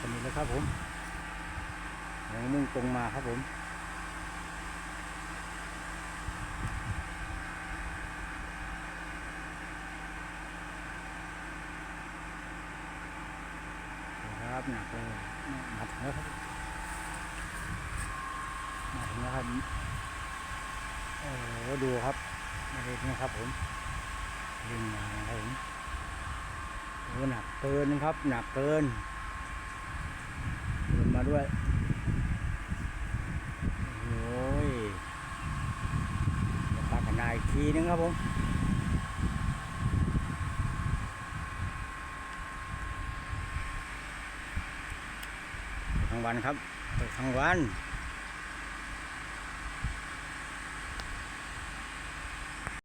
สนิทแล้วครับผมยังมุ่งตรงมาครับผมครับหนักเลยมาถึงแล้วครับมาถึงแล้วครับโอ้โหดูครับมาดูนี่ครับผมยิงมาครับผมโอ้หนักเกินครับ หนักเกิน มาด้วย โอ้ยเดี๋ยวปากันายอีกทีนึงครับผมทั้งวันครับทั้งวัน